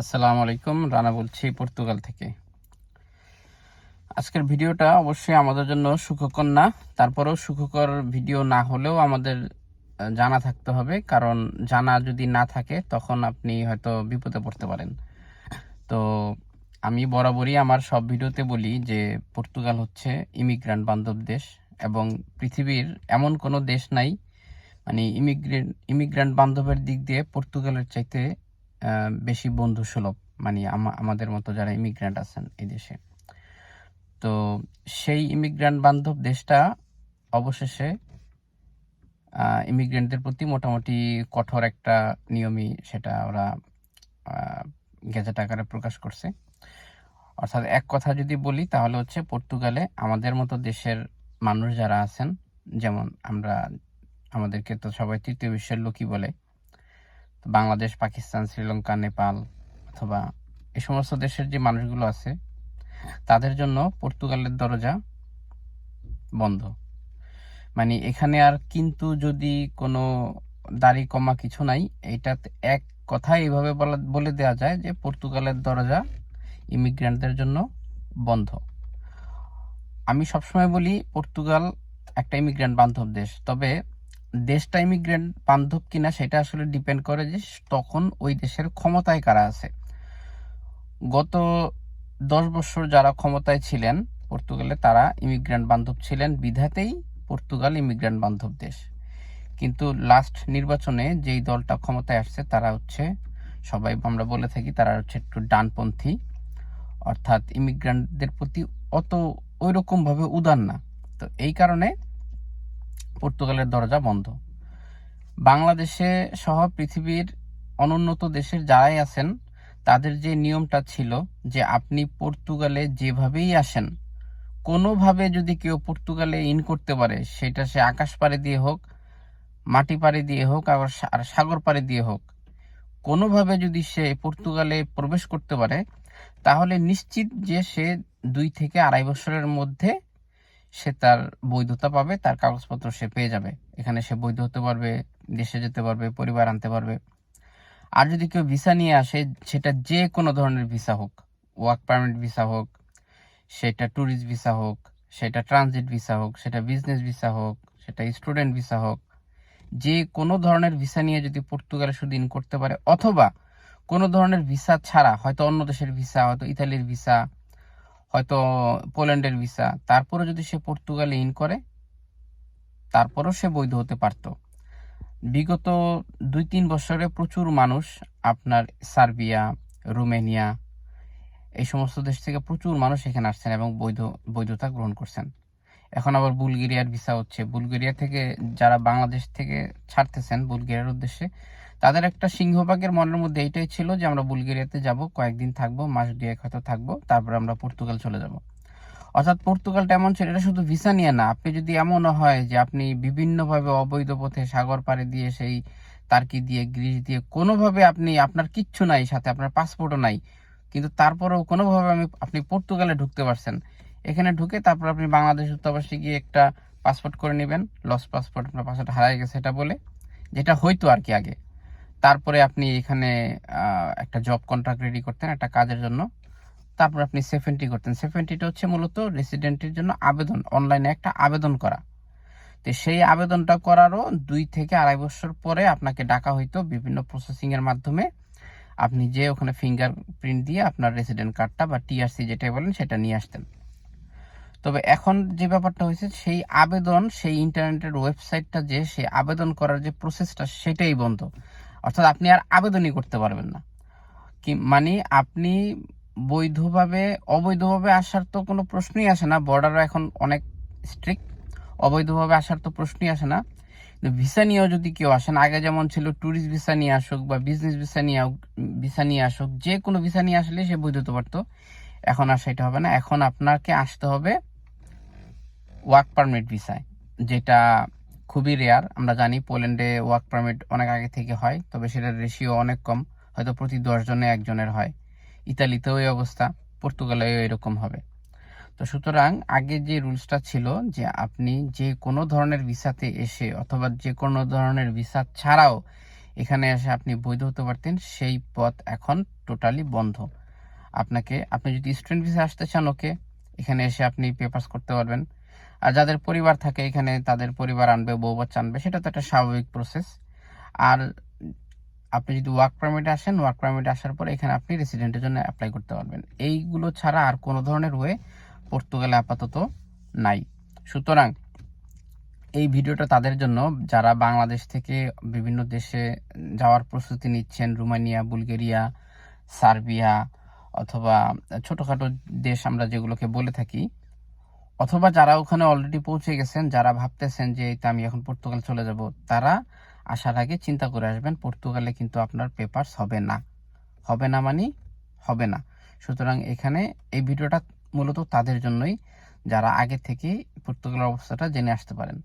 আসসালামু আলাইকুম, রানা বলছি পর্তুগাল থেকে। আজকের ভিডিওটা অবশ্যই আমাদের জন্য সুখকর না, তারপরেও সুখকর ভিডিও না হলেও আমাদের জানা থাকতে হবে, কারণ জানা যদি না থাকে, তখন আপনি হয়তো বিপদে পড়তে পারেন। তো আমি বরাবরই আমার সব ভিডিওতে বলি যে, পর্তুগাল হচ্ছে ইমিগ্রান্ট বান্ধব দেশ এবং পৃথিবীর এমন কোনো দেশ নাই মানে ইমিগ্রেন্ট ইমিগ্রান্ট বান্ধবের দিক দিয়ে পর্তুগালের চাইতে বেশি বন্ধু সুলভ মানে আমাদের মতো যারা ইমিগ্রান্ট আছেন এই দেশে। তো সেই ইমিগ্রান্ট বান্ধব দেশটা অবশেষে ইমিগ্রেন্টদের প্রতি মোটামুটি কঠোর একটা নিয়মই সেটা ওরা গেজেট আকারে প্রকাশ করছে। অর্থাৎ এক কথা যদি বলি, তাহলে হচ্ছে পর্তুগালে আমাদের মতো দেশের মানুষ যারা আছেন, যেমন আমরা, আমাদেরকে তো সবাই তৃতীয় বিশ্বের লোকই বলে বাংলাদেশ, পাকিস্তান, শ্রীলঙ্কা, নেপাল অথবা এই সমস্ত দেশের যে মানুষগুলো আছে, তাদের জন্য পর্তুগালের দরজা বন্ধ। মানে এখানে আর কিন্তু যদি কোনো দাড়ি কমা কিছু নাই এইটাতে এক কথায় এইভাবে বলা, বলে দেওয়া যায় যে পর্তুগালের দরজা ইমিগ্রেন্টদের জন্য বন্ধ। আমি সবসময় বলি পর্তুগাল একটা ইমিগ্রেন্ট বান্ধব দেশ, তবে দেশটা ইমিগ্রেন্ট বান্ধব কিনা সেটা আসলে ডিপেন্ড করে যে তখন ওই দেশের ক্ষমতায় কারা আছে। গত দশ বছর যারা ক্ষমতায় ছিলেন, পর্তুগালে তারা ইমিগ্রেন্ট বান্ধব ছিলেন, বিধাতেই পর্তুগাল ইমিগ্রেন্ট বান্ধব দেশ। কিন্তু লাস্ট নির্বাচনে যেই দলটা ক্ষমতায় আসছে, তারা হচ্ছে, সবাই আমরা বলে থাকি তারা হচ্ছে একটু ডানপন্থী। অর্থাৎ ইমিগ্রান্টদের প্রতি অত ওই রকম ভাবে উদার না। তো এই কারণে পর্তুগালের দরজা বন্ধ। বাংলাদেশে সহ পৃথিবীর অনুন্নত দেশের যারাই আছেন, তাদের যে নিয়মটা ছিল যে আপনি পর্তুগালে যেভাবেই আসেন, কোনোভাবে যদি কেউ পর্তুগালে ইন করতে পারে, সেটা সে আকাশ পাড়ে দিয়ে হোক, মাটি পাড়ে দিয়ে হোক আবার আর সাগর পাড়ে দিয়ে হোক, কোনোভাবে যদি সে পর্তুগালে প্রবেশ করতে পারে, তাহলে নিশ্চিত যে সে দুই থেকে আড়াই বছরের মধ্যে সে তার বৈধতা পাবে, তার কাগজপত্র সে পেয়ে যাবে। এখানে সে বৈধ হতে পারবে, দেশে যেতে পারবে, পরিবার আনতে পারবে। আর যদি কেউ ভিসা নিয়ে আসে, সেটা যে কোনো ধরনের ভিসা হোক, ওয়ার্ক পারমিট ভিসা হোক, সেটা ট্যুরিস্ট ভিসা হোক, সেটা ট্রানজিট ভিসা হোক, সেটা বিজনেস ভিসা হোক, সেটা স্টুডেন্ট ভিসা হোক, যে কোনো ধরনের ভিসা নিয়ে যদি পর্তুগালে ইন করতে পারে, অথবা কোনো ধরনের ভিসা ছাড়া, হয়তো অন্য দেশের ভিসা, হয়তো ইতালির ভিসা হয়তো পোল্যান্ডের ভিসা তারপরে যদি সে পর্তুগালে ইন করে, তারপরেও সে বৈধ হতে পারত। বিগত দুই তিন বছরে প্রচুর মানুষ আপনার সার্বিয়া, রোমেনিয়া, এই সমস্ত দেশ থেকে প্রচুর মানুষ এখানে আসছেন এবং বৈধ, বৈধতা গ্রহণ করছেন। এখন আবার বুলগেরিয়ার ভিসা হচ্ছে। বুলগেরিয়া থেকে যারা বাংলাদেশ থেকে ছাড়তেছেন, বুলগেরিয়ার উদ্দেশ্যে তাদের একটা সিংহভাগের মনের মধ্যে এইটাই ছিল যে আমরা বুলগেরিয়াতে যাব, কয়েকদিন থাকব, মাস দুয়েক হয়তো থাকব, তারপর আমরা পর্তুগাল চলে যাব। অর্থাৎ পর্তুগালটা এমন ছিল, এটা শুধু ভিসা নিয়ে না, আপনি যদি এমনও হয় যে আপনি বিভিন্নভাবে অবৈধ পথে সাগর পাড়ে দিয়ে সেই তার্কি দিয়ে, গ্রিস দিয়ে, কোনোভাবে আপনি, আপনার কিচ্ছু নাই সাথে, আপনার পাসপোর্টও নাই, কিন্তু তারপরেও কোনোভাবে আমি, আপনি পর্তুগালে ঢুকতে পারছেন। এখানে ঢুকে তারপর আপনি বাংলাদেশ দূতাবাসে গিয়ে একটা পাসপোর্ট করে নেবেন লস পাসপোর্ট আপনার পাসপোর্ট হারাই গেছে, এটা বলে, যেটা হয়তো আর কি আগে। তারপরে আপনি এখানে একটা জব কন্ট্রাক্ট রেডি করতেন একটা কাজের জন্য। তারপর আপনি সেফেন্টি করতেন। সেফেন্টিটা হচ্ছে মূলত রেসিডেন্টের জন্য আবেদন অনলাইনে একটা আবেদন করা। তো সেই আবেদনটা করারও দুই থেকে আড়াই বছর পরে আপনাকে ডাকা হইতো বিভিন্ন প্রসেসিংয়ের মাধ্যমে। আপনি যে ওখানে ফিঙ্গার প্রিন্ট দিয়ে আপনার রেসিডেন্ট কার্ডটা বা টিআরসি যেটা বলেন সেটা নিয়ে আসতেন। তবে এখন যে ব্যাপারটা হয়েছে, সেই আবেদন, সেই ইন্টারনেটের ওয়েবসাইটটা যে, সেই আবেদন করার যে প্রসেসটা সেটাই বন্ধ। অর্থাৎ আপনি আর আবেদনই করতে পারবেন না। কি মানে আপনি বৈধভাবে, অবৈধভাবে আসার তো কোনো প্রশ্নই আসে না বর্ডারও এখন অনেক স্ট্রিক্ট অবৈধভাবে আসার তো প্রশ্নই আসে না। ভিসা নিয়েও যদি কেউ আসেন, আগে যেমন ছিল ট্যুরিস্ট ভিসা নিয়ে আসুক বা বিজনেস ভিসা নিয়ে ভিসা নিয়ে আসুক, যে কোনো ভিসা নিয়ে আসলে সে বৈধ হতে পারতো। এখন আর সেটা হবে না। এখন আপনাকে আসতে হবে ওয়ার্ক পারমিট ভিসায় যেটা খুবই রেয়ার আমরা জানি পোল্যান্ডে ওয়ার্ক পারমিট অনেক আগে থেকে হয়, তবে সেটার রেশিও অনেক কম, হয়তো প্রতি দশ জনে একজনের হয়। ইতালিতেও এই অবস্থা, পর্তুগালেও এরকম হবে। তো সুতরাং আগে যে রুলসটা ছিল যে আপনি যে কোনো ধরনের ভিসাতে এসে অথবা যে কোনো ধরনের ভিসা ছাড়াও এখানে এসে আপনি বৈধ হতে পারতেন, সেই পথ এখন টোটালি বন্ধ। আপনাকে, আপনি যদি স্টুডেন্ট ভিসা আসতে চান ওকে এখানে এসে আপনি পেপার্স করতে পারবেন। আর যাদের পরিবার থাকে এখানে তাদের পরিবার আনবে, বউ বাচ্চা আনবে, সেটা তো একটা স্বাভাবিক প্রসেস আর আপনি যদি ওয়ার্ক পারমিটে আসেন ওয়ার্ক পারমিটে আসার পর এখানে আপনি রেসিডেন্টের জন্য অ্যাপ্লাই করতে পারবেন। এইগুলো ছাড়া আর কোনো ধরনের ওয়ে পর্তুগালে আপাতত নাই। সুতরাং এই ভিডিওটা তাদের জন্য, যারা বাংলাদেশ থেকে বিভিন্ন দেশে যাওয়ার প্রস্তুতি নিচ্ছেন, রোমানিয়া, বুলগেরিয়া, সার্বিয়া অথবা ছোটোখাটো দেশ আমরা যেগুলোকে বলে থাকি অথবা যারা ওখানে অলরেডি পৌঁছে গেছেন, যারা ভাবতেছেন যে এই তো আমি এখন পর্তুগাল চলে যাব, তারা আসার আগে চিন্তা করে আসবেন, পর্তুগালে কিন্তু আপনার পেপারস হবে না। হবে না মানে হবে না। সুতরাং এখানে এই ভিডিওটা মূলত তাদের জন্যই, যারা আগে থেকেই পর্তুগালের অবস্থাটা জেনে আসতে পারেন।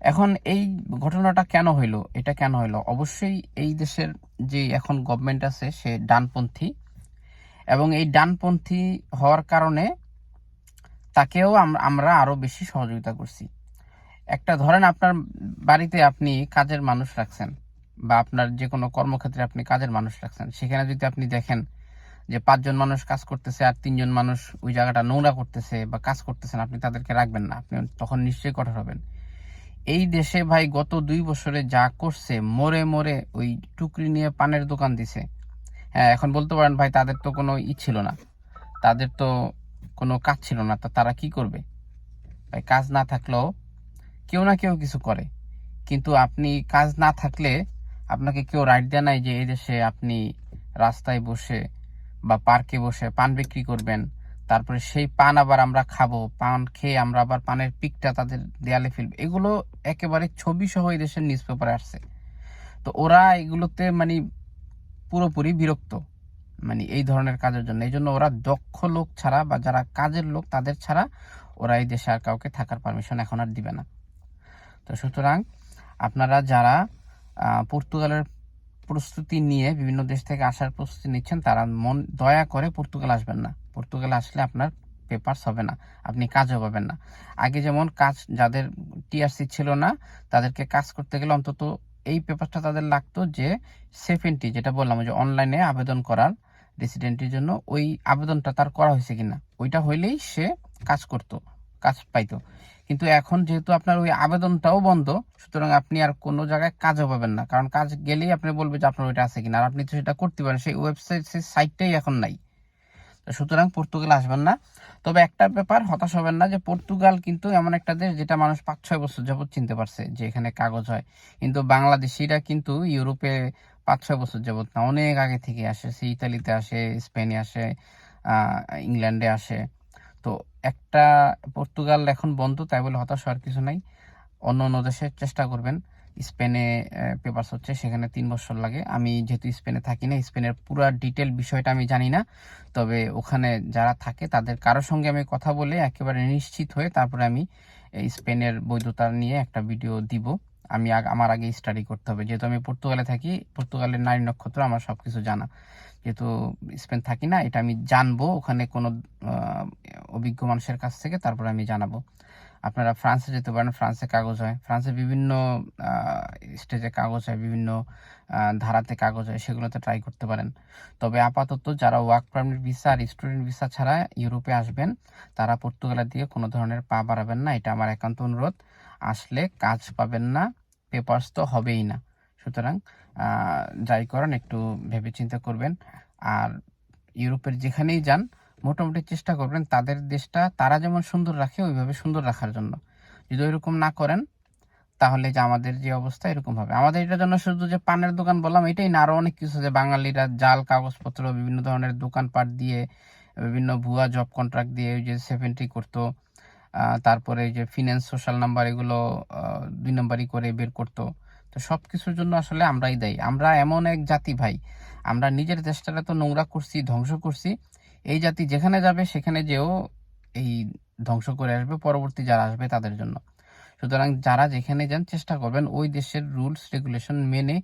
এখন এই ঘটনাটা কেন হইল? এটা কেন হইল? অবশ্যই এই দেশের যে এখন গভর্নমেন্ট আছে, সে ডানপন্থী। এবং এই ডানপন্থী হওয়ার কারণে তাকেও আম- আমরা আরও বেশি সহযোগিতা করছি। একটা ধরেন আপনার বাড়িতে আপনি কাজের মানুষ রাখছেন বা আপনার যে কোনো কর্মক্ষেত্রে আপনি কাজের মানুষ রাখছেন, সেখানে যদি আপনি দেখেন যে পাঁচজন মানুষ কাজ করতেছে আর তিনজন মানুষ ওই জায়গাটা নোংরা করতেছে বা কাজ করতেছেন, আপনি তাদেরকে রাখবেন না, আপনি তখন নিশ্চয়ই কঠোর হবেন। এই দেশে ভাই গত দুই বছরে যা করছে, মরে মরে ওই টুকরি নিয়ে পানের দোকান দিছে। হ্যাঁ এখন বলতে পারেন ভাই তাদের তো কোনো ই ছিল না। তাদের তো কোনো কাজ ছিল না, তা তারা কি করবে? ভাই, কাজ না থাকলেও কেউ না কেউ কিছু করে। কিন্তু আপনি কাজ না থাকলে আপনাকে কেউ রাইট দেয় নাই যে এই দেশে আপনি রাস্তায় বসে বা পার্কে বসে পান বিক্রি করবেন, তারপরে সেই পান আবার আমরা খাব, পান খেয়ে আমরা আবার পানের পিকটা তাদের দেয়ালে ফেলব। এগুলো একেবারে ছবি সহ এই দেশের নিউজ পেপারে আসছে। তো ওরা এগুলোতে মানে পুরোপুরি বিরক্ত। মানে এই ধরনের কাজের জন্য। এই জন্য ওরা দক্ষ লোক ছাড়া বা যারা কাজের লোক, তাদের ছাড়া ওরা এই দেশে আর কাউকে থাকার পারমিশন এখন আর দিবে না। তো সুতরাং আপনারা যারা পর্তুগালের প্রস্তুতি নিয়ে বিভিন্ন দেশ থেকে আসার প্রস্তুতি নিচ্ছেন, তারা মন, দয়া করে পর্তুগাল আসবেন না। পর্তুগাল আসলে আপনার পেপারস হবে না। আপনি কাজও পাবেন না। আগে যেমন কাজ, যাদের টিআরসি ছিল না, তাদেরকে কাজ করতে গেলে অন্তত এই পেপারটা তাদের লাগতো যে সেভেন্টি যেটা বললাম, যে অনলাইনে আবেদন করার রেসিডেন্টের জন্য ওই আবেদনটা তার করা হয়েছে কিনা, ওইটা হইলেই সে কাজ করত, কাজ পাইতো। কিন্তু এখন যেহেতু আপনার ওই আবেদনটাও বন্ধ, সুতরাং আপনি আর কোনো জায়গায় কাজও পাবেন না। কারণ কাজ গেলেই আপনি বলবে যে আপনার ওইটা আছে কিনা, আর আপনি তো সেটা করতে পারেন, সেই ওয়েবসাইট সেই সাইটটাই এখন নাই। সুতরাং পর্তুগাল আসবেন না। তবে একটা ব্যাপার, হতাশ হবেন না যে পর্তুগাল কিন্তু এমন একটা দেশ যেটা মানুষ পাঁচ ছয় বছর যাবৎ চিনতে পারছে যে এখানে কাগজ হয়। কিন্তু বাংলাদেশিরা কিন্তু ইউরোপে পাঁচ ছয় বছর যাবত না, অনেক আগে থেকে আসে, সে ইতালিতে আসে, স্পেনে আসে ইংল্যান্ডে আসে। তো একটা পর্তুগাল এখন বন্ধ, তাই বলে হতাশ হওয়ার কিছু নাই। অন্য অন্য দেশে চেষ্টা করবেন। স্পেনে পেপারস হচ্ছে, সেখানে তিন বছর লাগে। আমি যেহেতু স্পেনে থাকি না, স্পেনের পুরো ডিটেল বিষয়টা আমি জানি না। তবে ওখানে যারা থাকে, তাদের কারোর সঙ্গে আমি কথা বলে একেবারে নিশ্চিত হয়ে তারপরে আমি স্পেনের বৈধতা নিয়ে একটা ভিডিও দিব। আমি আমার আগে স্টাডি করতে হবে। যেহেতু আমি পর্তুগালে থাকি, পর্তুগালের নারী নক্ষত্র আমার সব কিছু জানা। যেহেতু স্পেন থাকি না, এটা আমি জানব ওখানে কোনো অভিজ্ঞ মানুষের কাছ থেকে, তারপরে আমি জানাব। আপনারা ফ্রান্সে যেতে পারেন, ফ্রান্সে কাগজ হয়। ফ্রান্সে বিভিন্ন স্টেজে কাগজ হয়, বিভিন্ন ধারাতে কাগজ হয়, সেগুলোতে ট্রাই করতে পারেন। তবে আপাতত যারা ওয়ার্ক পারমিট ভিসা আর স্টুডেন্ট ভিসা ছাড়া ইউরোপে আসবেন, তারা পর্তুগালের দিকে কোনো ধরনের পা বাড়াবেন না। এটা আমার একান্ত অনুরোধ। আসলে কাজ পাবেন না পেপারস তো হবেই না। সুতরাং যাই করেন, একটু ভেবেচিন্তে করবেন। আর ইউরোপের যেখানেই যান, মোটামুটি চেষ্টা করবেন তাদের দেশটা তারা যেমন সুন্দর রাখে, ওইভাবে সুন্দর রাখার জন্য। যদি ওইরকম না করেন, তাহলে যে আমাদের যে অবস্থা এরকম হবে। আমাদের এটার জন্য শুধু যে পানের দোকান বললাম, এটাই না, আরও অনেক কিছু যে বাঙালিরা জাল, কাগজপত্র, বিভিন্ন ধরনের দোকানপাট দিয়ে, বিভিন্ন ভুয়া জব কন্ট্রাক্ট দিয়ে ওই যে সেভেন্টি করতো। তারপরে যে ফিনান্স সোশ্যাল নাম্বার এগুলো দুই নাম্বারই করে বের করতো। তো সব কিছুর জন্য আসলে আমরাই দায়ী। আমরা এমন এক জাতি ভাই, আমরা নিজের দেশটাকে তো নোংরা করছি, ধ্বংস করছি। এই জাতি যেখানে যাবে সেখানে যেও এই ধ্বংস করে আসবে, পরবর্তী যারা আসবে তাদের জন্য। সুতরাং যারা যেখানে যান চেষ্টা করবেন ওই দেশের রুলস, রেগুলেশন মেনে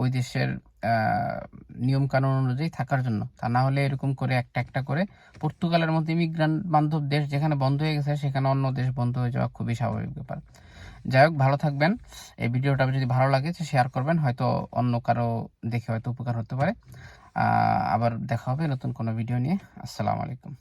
ওই দেশের নিয়ম কানুন অনুযায়ী থাকার জন্য। তা না হলে এরকম করে একটা একটা করে পর্তুগালের মতো ইমিগ্রান্ট বান্ধব দেশ যেখানে বন্ধ হয়ে গেছে, সেখানে অন্য দেশ বন্ধ হয়ে যাওয়া খুবই স্বাভাবিক ব্যাপার। যাই হোক, ভালো থাকবেন। এই ভিডিওটা যদি ভালো লাগে শেয়ার করবেন। হয়তো অন্য কারও দেখে হয়তো উপকার হতে পারে। আবার দেখা হবে নতুন কোনো ভিডিও নিয়ে। আসসালামু আলাইকুম।